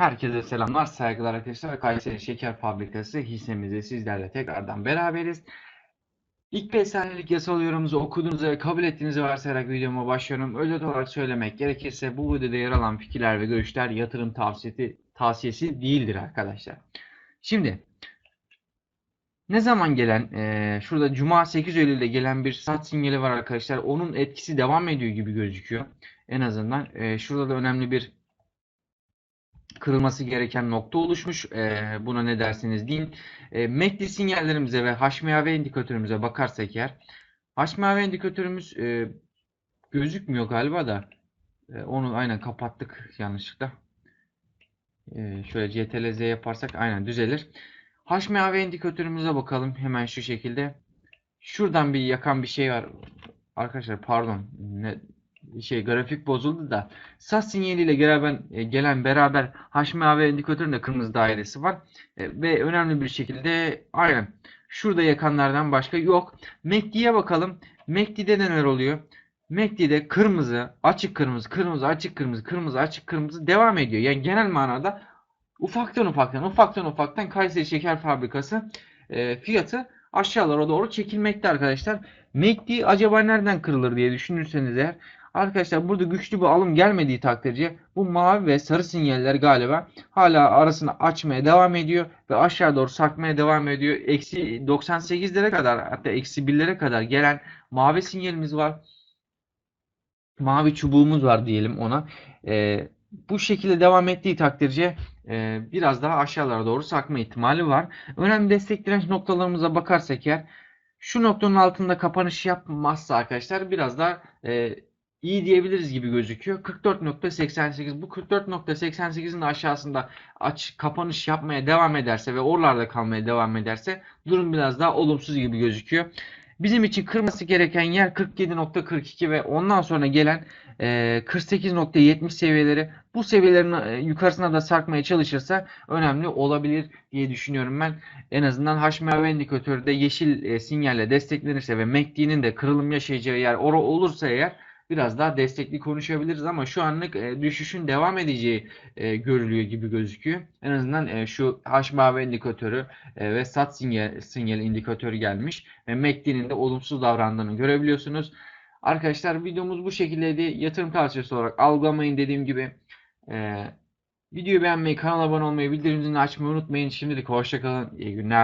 Herkese selamlar, saygılar arkadaşlar. Kayseri Şeker Fabrikası hissemizde sizlerle tekrardan beraberiz. İlk 5 saniyelik yasal yorumunuzu okuduğunuzu ve kabul ettiğinizi varsayarak videoma başlıyorum. Özet olarak söylemek gerekirse bu videoda yer alan fikirler ve görüşler yatırım tavsiyesi, tavsiyesi değildir arkadaşlar. Şimdi ne zaman gelen, eee, şurada Cuma 8 Eylül'de gelen bir sat sinyali var arkadaşlar. Onun etkisi devam ediyor gibi gözüküyor. En azından eee, şurada da önemli bir kırılması gereken nokta oluşmuş. Ee, buna ne dersiniz deyin. E, MACD sinyallerimize ve HMAV indikatörümüze bakarsak eğer HMAV indikatörümüz e, gözükmüyor galiba da e, onu aynen kapattık yanlışlıkla. E, şöyle CTRL-Z yaparsak aynen düzelir. HMAV indikatörümüze bakalım hemen şu şekilde. Şuradan bir yakan bir şey var. Arkadaşlar pardon. Ne, şey grafik bozuldu da sat sinyaliyle gelen, e, gelen beraber HMAV indikatöründe kırmızı dairesi var. E, ve önemli bir şekilde aynen şurada yakanlardan başka yok. MACD'ye bakalım. MACD'de neler oluyor? MACD'de kırmızı, açık kırmızı, kırmızı, açık kırmızı, kırmızı, açık kırmızı devam ediyor. Yani genel manada ufaktan ufaktan, ufaktan ufaktan Kayseri Şeker Fabrikası e, fiyatı aşağılara doğru çekilmekte arkadaşlar. MACD acaba nereden kırılır diye düşünürseniz eğer Arkadaşlar burada güçlü bir alım gelmediği takdirde bu mavi ve sarı sinyaller galiba hala arasını açmaya devam ediyor ve aşağı doğru sarkmaya devam ediyor. Eksi 98'lere kadar hatta eksi 1'lere kadar gelen mavi sinyalimiz var. Mavi çubuğumuz var diyelim ona. Ee, bu şekilde devam ettiği takdirde e, biraz daha aşağılara doğru sarkma ihtimali var. Önemli destek direnç noktalarımıza bakarsak eğer şu noktanın altında kapanış yapmazsa arkadaşlar biraz daha e, iyi diyebiliriz gibi gözüküyor. 44.88 bu 44.88'in aşağısında aç kapanış yapmaya devam ederse ve oralarda kalmaya devam ederse durum biraz daha olumsuz gibi gözüküyor. Bizim için kırması gereken yer 47.42 ve ondan sonra gelen e, 48.70 seviyeleri bu seviyelerin e, yukarısına da sarkmaya çalışırsa önemli olabilir diye düşünüyorum ben. En azından HMAV indikatörü de yeşil e, sinyalle desteklenirse ve MACD'nin de kırılım yaşayacağı yer ora olursa eğer biraz daha destekli konuşabiliriz ama şu anlık e, düşüşün devam edeceği e, görülüyor gibi gözüküyor. En azından e, şu HMAV indikatörü e, ve SAT sinyal, sinyal indikatörü gelmiş ve MACD'nin de olumsuz davrandığını görebiliyorsunuz. Arkadaşlar videomuz bu şekildeydi. Yatırım tavsiyesi olarak algılamayın dediğim gibi. E, videoyu beğenmeyi, kanala abone olmayı, bildirim zilini açmayı unutmayın. Şimdilik hoşçakalın. İyi günler.